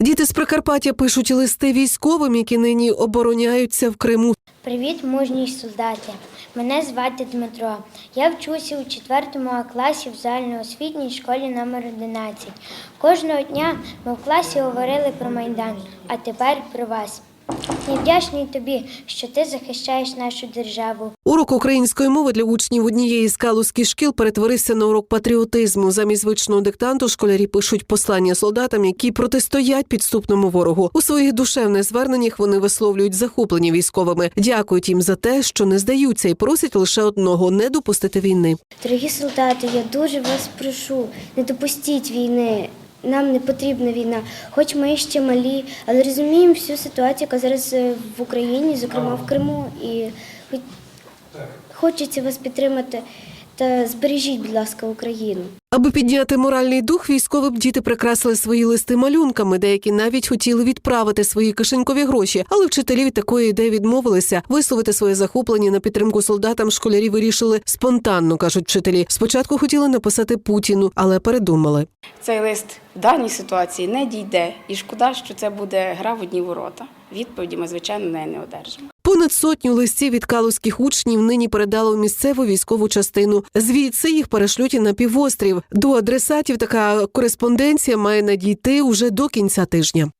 Діти з Прикарпаття пишуть листи військовим, які нині обороняються в Криму. Привіт, мужній солдати! Мене звати Дмитро. Я вчуся у 4 класі в загальноосвітній школі номер 11. Кожного дня ми в класі говорили про Майдан, а тепер про вас. Я вдячний тобі, що ти захищаєш нашу державу. Урок української мови для учнів однієї з калузьких шкіл перетворився на урок патріотизму. Замість звичного диктанту школярі пишуть послання солдатам, які протистоять підступному ворогу. У своїх душевних зверненнях вони висловлюють захоплення військовими, дякують їм за те, що не здаються, і просять лише одного не допустити війни. Дорогі солдати, я дуже вас прошу, не допустіть війни. Нам не потрібна війна, хоч ми ще малі, але розуміємо всю ситуацію, яка зараз е, в Україні, зокрема в Криму. І хочеться вас підтримати та збережіть, будь ласка, Україну. Аби підняти моральний дух, військовим діти прикрасили свої листи малюнками. Деякі навіть хотіли відправити свої кишенькові гроші, але вчителі від такої ідеї відмовилися. Висловити своє захоплення на підтримку солдатам школярі вирішили спонтанно, кажуть вчителі. Спочатку хотіли написати Путіну, але передумали. Цей лист даній ситуації не дійде, і шкода, що це буде гра в одні ворота. Відповіді ми, звичайно, неї не одержимо. Понад сотню листів від калузьких учнів нині передали у місцеву військову частину. Звідси їх перешлють на півострів. До адресатів така кореспонденція має надійти уже до кінця тижня.